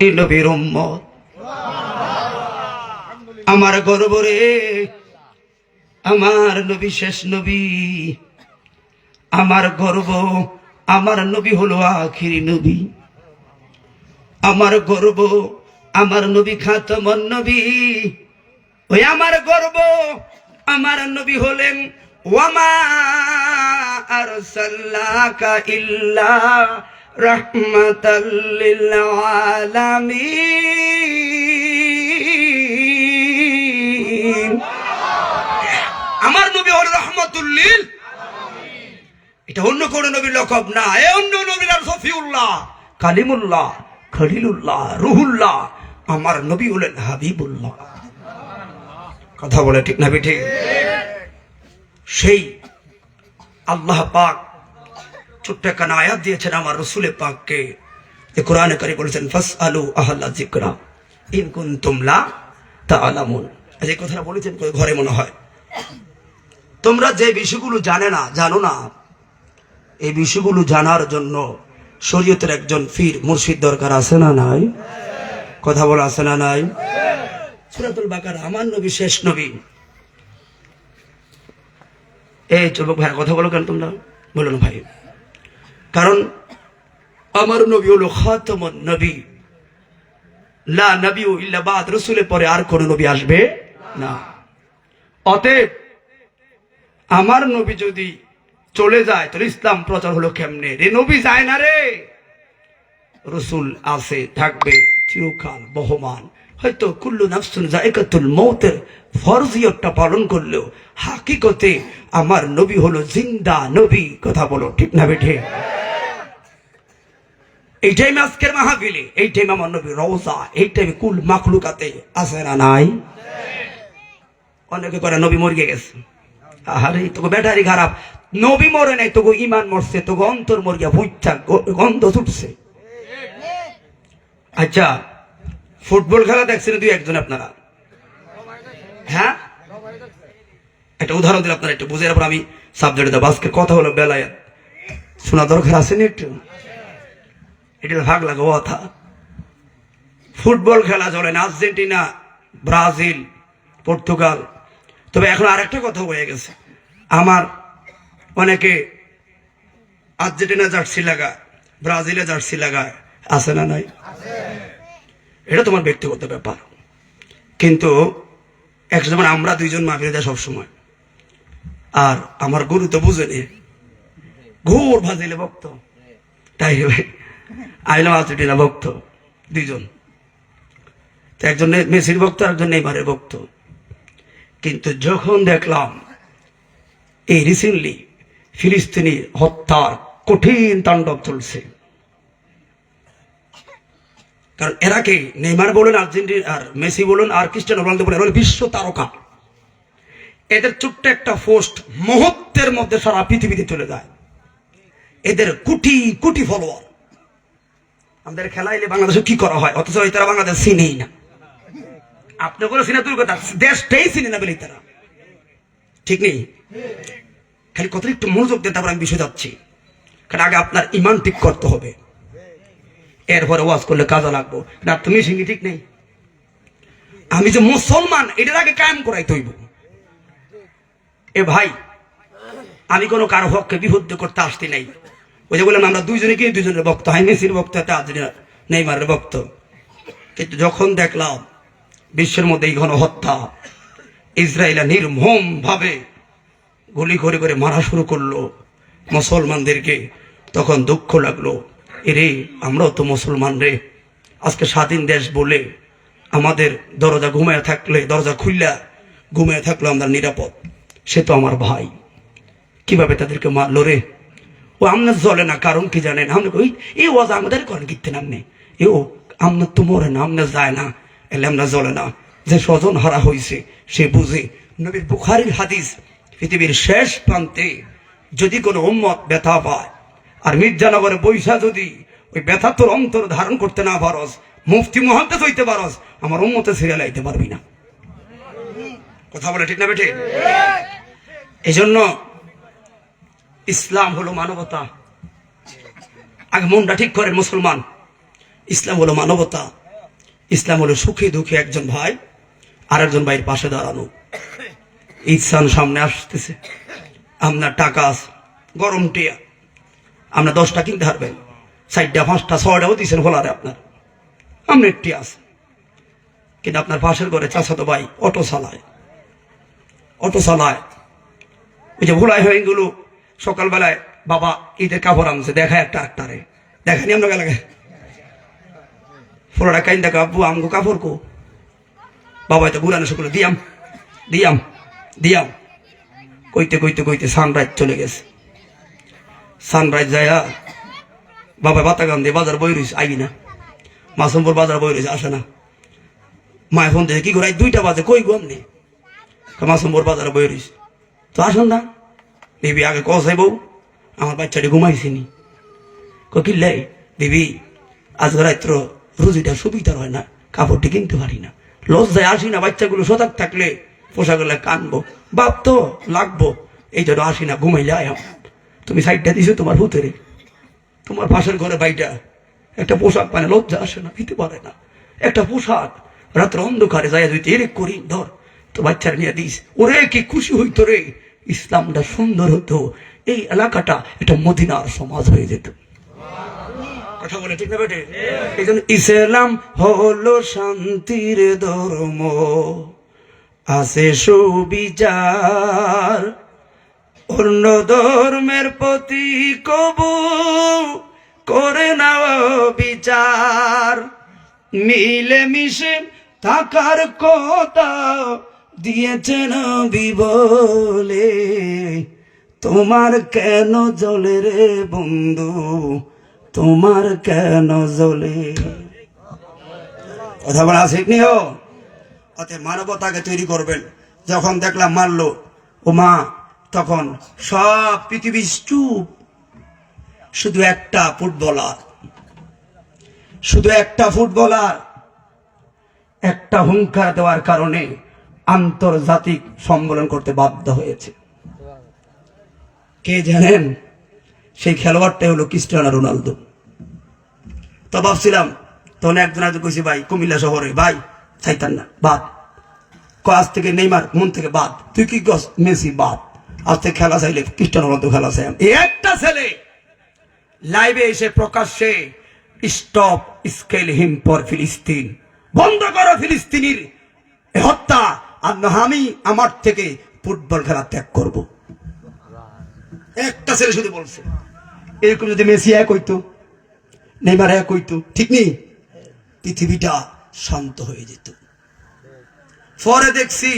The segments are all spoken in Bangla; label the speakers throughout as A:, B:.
A: নবীর উম্মত আমার গর্ব রে আমার নবী, শেষ নবী। আমার গর্ব, আমার নবী হলো আখিরি নবী। আমার গর্ব, আমার নবী খাতমন নবী। ওই আমার গর্ব, আমার নবী হলেন ওয়ামা আরসাল্লাকা ইল্লা লিল আলামিন। আমার নবী হল রহমতুল্লিল এটা অন্য কোন নবীর লকব না, এ অন্য নবীর আর সফিউল্লাহ কালিমুল্লাহ, খলিলুল্লাহ, রুহুল্লাহ। আমার নবী হলেন হাবিবুল্লাহ। কথা বলে ঠিক না ঠিক সেই আল্লাহ পাক ছোট্ট একখানা আয়াত দিয়েছেন আমার রসুলের পাককে যে কোরআনে করে বলেছেন ফাস আলু আহ্লা জিকরা ইন কুন তুমলা তা আলামুন যে কথাটা বলেছেন ঘরে মনে হয় তোমরা যে বিষয়গুলো জানে না জানো না এই বিষয়গুলো জানার জন্য শরীয়তের একজন ফির মুর্শিদ দরকার আছে না নাই কথা বলা আছে না নাই সুরাতুল বাকার আমার নবী, শেষ নবী। এই যুবক ভাই, কথা বলো কেন তোমরা? বলো না ভাই। কারণ আমার নবী হলো খাতমন নবী। লা নবী ইল্লা বাদ, রসুলের পরে আর কোন নবী আসবে না। অতএব আমার নবী যদি চলে যায়, তাহলে ইসলাম প্রচার হলো কেমনে? রে নবী যায় না রে। রসুল আছে, থাকবে, চিরকাল বহমান। হয়তো কুল্লু নাফসুন জায়গাতুল মৌতের ফরজিয়তটা পালন করলেও হাকিকতে আমার নবী হলো জিন্দা নবী, কথা বলো ঠিক না বেঠে? এই টাইমে আজকের মাহফিলে এই টাইমে আমার নবী রওজা এই টাইমে কুল মাকলুকাতে আছে না নাই? অনেকে করে নবী মরিয়ে গেছে। আরে তোকে ব্যাটারি খারাপ। নবী মরে নাই, তোকে ইমান মরছে, তোকে অন্তর মরিয়া ভুইটা গন্ধ ছুটছে। আচ্ছা ফুটবল খেলা দেখছেন দুই একজন আপনারা? হ্যাঁ? একটা উদাহরণ দিলে আপনারা একটু বুঝে পর আমি সাবজেক্টে দেবো আজকে কথা হলো বেলায় শোনা দরকার আছে না একটু? এটা ভাগ লাগো কথা। ফুটবল খেলা চলে না, আর্জেন্টিনা, ব্রাজিল, পর্তুগাল। তবে এখন আরেকটা কথা হয়ে গেছে। আমার অনেকে আর্জেন্টিনা জার্সি লাগায় ব্রাজিলে জার্সি লাগায় আছে না নাই? এটা তোমার ব্যক্তিগত ব্যাপার। কিন্তু এক সময় আমরা দুইজন মাফিয়ে দেয় সবসময়। আর আমার গুরু তো বুঝেনি। ঘোর ভাজিলে ভক্ত। তাই আইলাম আর্জেন্টিনা ভক্ত, দুইজন। তো একজন মেসির ভক্ত একজন নেইমারের ভক্ত। কিন্তু যখন দেখলাম, এই রিসেন্টলি ফিলিস্তিনি হত্যার কঠিন তাণ্ডব চলছে। কারণ এরা কে? নেইমার বলুন, আর্জেন্টিনা আর মেসি বলুন, আর ক্রিস্টিয়ানো রোনালদো বলুন এরা বিশ্ব তারকা। এদের ছোট্ট একটা পোস্ট মুহূর্তের মধ্যে সারা পৃথিবীতে চলে যায়। এদের কোটি কোটি ফলোয়ার আমাদের খেলাইলে বাংলাদেশে কি করা হয়? অথচ এই তারা বাংলাদেশ চিনেই না। আপনি কোনো সিনে দূর কথা, দেশটাই চিনে না বলি তারা। ঠিক নেই? খালি কথা একটু মনোযোগ দিয়ে তারপর আমি বিষয় যাচ্ছি। কারণ আগে আপনার ইমান ঠিক করতে হবে। এরপরে ওয়াজ করলে কাজে লাগবো। না তুমি সিঙ্গি ঠিক নেই? আমি যে মুসলমান, এটার আগে কায়েম করাই তৈব এ ভাই, আমি কোনো কারও পক্ষে বিশুদ্ধ করতে আসতে নাই। ওই যে বললাম, আমরা দুইজনে কি দুজনের ভক্ত? হয় মেসির ভক্ত, একটা আর্জেন্টিনা নেইমারের ভক্ত। কিন্তু যখন দেখলাম বিশ্বের মধ্যে এই ঘন হত্যা ইসরায়েলা নির্মম ভাবে গুলি করে করে মারা শুরু করল মুসলমানদেরকে, তখন দুঃখ লাগল, এরে, আমরাও তো মুসলমান রে। আজকে স্বাধীন দেশ বলে আমাদের দরজা ঘুমায় থাকলে, দরজা খুললা ঘুমায় থাকল আমরা নিরাপদ। সে তো আমার ভাই। কীভাবে তাদেরকে মারলো রে? ও আপনার জ্বলে না কারণ কি জানেন? আমরা ওই এই ওয়াজ আমাদের করেন কিনতে নামনে এ ও আপনার তো মরে না আপনার যায় না এলে আমরা জ্বলে না। যে স্বজন হারা হয়েছে সে বুঝে। নবীর বুখারির হাদিস পৃথিবীর শেষ প্রান্তে যদি কোনো উম্মত ব্যথা পায় আর মির্জানগরে বৈশা যদি ওই ব্যথা তোর অন্তর ধারণ করতে না পারস মুফতি মহাদ্দেশ হইতে পারস আমার উম্মতে সিরিয়াল আইতে পারবি না। কথা বলে ঠিক না বেঠে? এই জন্য ইসলাম হলো মানবতা। আগে মনটা ঠিক করেন মুসলমান। ইসলাম হলো মানবতা। ইসলাম হলো সুখে দুঃখে একজন ভাই আর একজন ভাইয়ের পাশে দাঁড়ানো। ইসান সামনে আসতেছে। আপনার টাকা গরম টিয়া। আপনার দশটা কিনতে পারবেন চারটা, পাঁচটা, ছয়টাও দিচ্ছেন ভোলারে আপনার। আপনার একটি আছে। কিন্তু আপনার পাশের ঘরে চাচাতো ভাই অটো চালায়। অটো চালায়। ওই যে ভোলাই হয়ে গেল। সকালবেলায় বাবা ঈদের কাপড় আনছে দেখা একটা একটারে দেখানি আমরা গেলে ফোলাটা কাইন দেখা, আব্বু, আমগো কাপড় কো। বাবা তো ঘুরানো সকলে দিয়াম দিয়াম দিয়াম। কইতে কইতে কইতে সানরাইজ চলে গেছে। সানরাইজ যায়, বাবা বাতাগান দিয়ে বাজার বই রয়েছে আইবি না। মাসুমপুর বাজার বই রয়েছে আসে না। মায়ের ফোন দিয়ে কি করে দুইটা বাজে, কই গো আপনি? মাসুমপুর বাজার বই রয়েছে তো আসুন না। দিবি আগে কসাই বউ আমার বাচ্চাটি ঘুমাইছিনি। কিল্লে দিবি আজ রাত্র রুজিটা সুবিধার হয় না, কাপড়টি কিনতে পারি না। লজ্জায় আসি না বাচ্চাগুলো সজাগ থাকলে, পোশাকগুলো কানবো, বাপ তো লাগবো, এই জন্য আসি না আয় আমার। তুমি সাইডটা দিছো তোমার ভূতেরে। তোমার পাশের ঘরে বাইটা একটা পোশাক পানে লজ্জা আসে না, দিতে পারে না। একটা পোশাক রাত্র অন্ধকারে যায় যদি এরে করি ধর, তো বাচ্চার নিয়ে দিস। ওরে, কি খুশি হইতো রে। ইসলামটা সুন্দর হতো এই এলাকাটা এটা মদিনার সমাজ হয়ে যেত। কথা বলে ঠিক না বেটে এই জন্য ইসলাম হলো শান্তির ধর্ম আছে সুবিচার অন্য ধর্মের প্রতি কবু করে না বিচার। মিলে মিশে থাকার কথা দিয়েছেন বিবলে, তোমার কেন জলে রে বন্ধু? তোমার কেন জলে? কথা বলা শিখনি হো। অতএব মানবতাকে তৈরি করবেন। যখন দেখলাম মারলো, ও মা, তখন সব পৃথিবী চুপ। শুধু একটা ফুটবলার। শুধু একটা ফুটবলার। একটা হুঙ্কার দেওয়ার কারণে আন্তর্জাতিক সম্মেলন করতে বাধ্য হয়েছে। কে জানেন? সেই খেলোয়াড়টাই হলো ক্রিস্টিয়ানো রোনালদো। তো ভাবছিলাম, তখন একজন আজ কইছি, ভাই, কুমিল্লা শহরে, ভাই চাইতাম না, বাদ। আজ থেকে নেইমার, মন থেকে বাদ। তুই কি গস মেসি, বাদ। আজ থেকে খেলা চাইলে ক্রিস্টিয়ানো রোনালদো খেলা চাই এই একটা ছেলে লাইভে এসে প্রকাশ্যে, স্টপ স্কেল হিম পর ফিলিস্তিন, বন্ধ করো ফিলিস্তিনির হত্যা। আর না আমি আমার থেকে ফুটবল খেলা ত্যাগ করব। একটা ছেলে শুধু বলছে, এরকম যদি মেসি এক হইতো, নেইমার এক হইতো, ঠিক নেই? পৃথিবীটা শান্ত হয়ে যেত। পরে দেখছি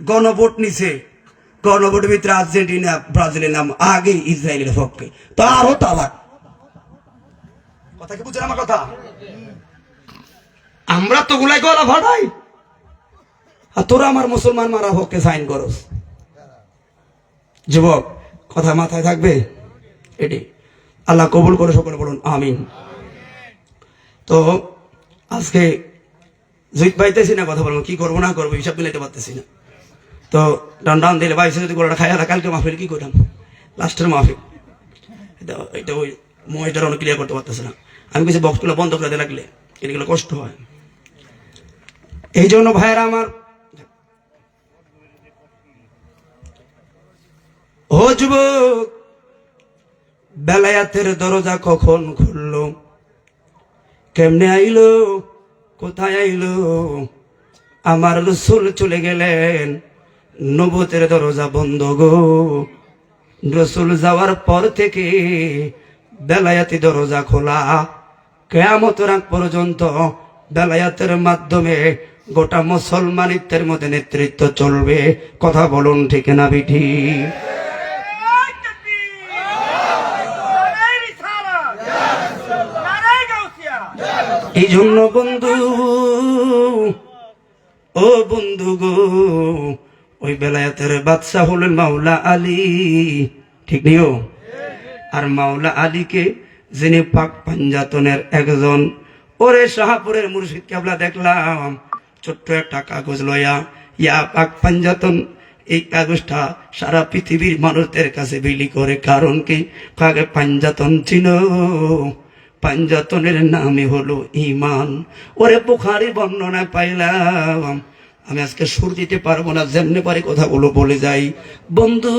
A: গণভোট নিছে। গণভোটের ভিতরে আর্জেন্টিনা, ব্রাজিলের নাম আগে ইসরায়েলের পক্ষে। তো আরও তালাক। কথা কি বুঝলেন আমার কথা? আমরা তো গুলাই গলা ভাড়াই আর তোরা আমার মুসলমান মারা হককে সাইন করস। যুবক, কথা মাথায় থাকবে? এটি। আল্লাহ কবুল করে, সকলে বলুন, আমিন। তো, আজকে জুইত পাইতেছি না, কথা বলব, কি করব, না করব, হিসাব মিলাইতে পারতেছি না। তো, ডান ডান দিলে বাইশে যদি গোলাটা খাই আর কালকে মাহফিল কি করলাম লাস্টের মাহফিল। এটা ওই মহিলার অনেক ক্লিয়ার করতে পারতেছে না। আমি কিছু বক্সগুলো বন্ধ করে দিতে লাগলে এগুলো কষ্ট হয়। এই জন্য ভাইয়েরা আমার ও যুবক, বেলায়াতের দরজা কখন খুললো? কেমনে আইলো? কোথায় আইলো? আমার রসুল চলে গেলেন। নবতের দরজা বন্ধ গো। রসুল যাওয়ার পর থেকে বেলায়াতি দরজা খোলা। কেয়ামত রাগ পর্যন্ত বেলায়াতের মাধ্যমে গোটা মুসলমানিত্বের মধ্যে নেতৃত্ব চলবে। কথা বলুন ঠিক না, বিঠি? এই জন্য বন্ধু, ও বন্ধু গো, ওই বেলায়াতের বাদশাহ হলেন মাওলা আলী। ঠিক নিও আর মাওলা আলীকে যিনি পাক পাঞ্জাতনের একজন, ওরে শাহপুরের মুর্শিদ কেবলা দেখলাম, ছোট্ট একটা কাগজ লয়া, ইয়া পাক পাঞ্জাতন, এই কাগজটা সারা পৃথিবীর মানুষদের কাছে বিলি করে, কারণ কি? কাকে পাঞ্জাতন চিনো পাঞ্জাতনের নামই হলো ইমান ওরে বুখারি বর্ণনা পাইলাম, আমি আজকে সুর দিতে পারব না, যেমনি পারি কথাগুলো বলে যাই। বন্ধু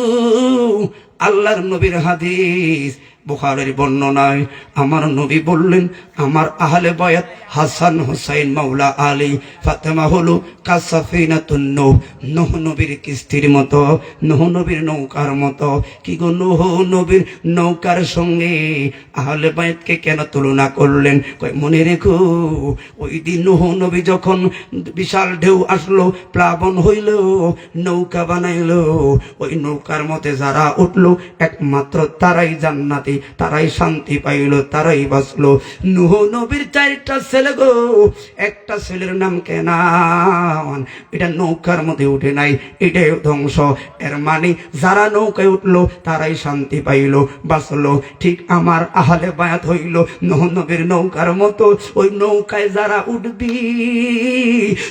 A: আল্লাহর নবীর হাদিস, বুখারের বর্ণনায় আমার নবী বললেন, আমার আহলে বয়াত হাসান হুসাইন মাওলা আলী ফাতেমা হলো কাসাফিনা তুন্নু নহ নবীর কিস্তির মতো, নহ নবীর নৌকার মতো। কি গো নহ নবীর নৌকার সঙ্গে আহলে বায়াতকে কেন তুলনা করলেন? কয়, মনে রেখো, ওই দিন নহ নবী যখন বিশাল ঢেউ আসলো, প্লাবন হইল, নৌকা বানাইলো, ওই নৌকার মতে যারা উঠল একমাত্র তারাই জান্নাতি, তারাই শান্তি পাইলো, তারাই বাঁচলো। নুহ নবীর চারটা ছেলে গো, একটা ছেলের নাম কেনান। এটা নৌকার মধ্যে উঠে নাই, এটাই ধ্বংস। এর মানে যারা নৌকায় উঠল, তারাই শান্তি পাইলো, বাঁচলো। ঠিক আমার আহালে বায়াত হইল, নহ নবীর নৌকার মতো। ওই নৌকায় যারা উঠবি,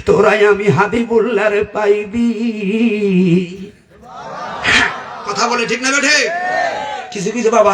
A: তোরাই আমি হাবিবুল্লার পাইবি। কথা বলে ঠিক না বেঠে কিছু কিছু বাবা।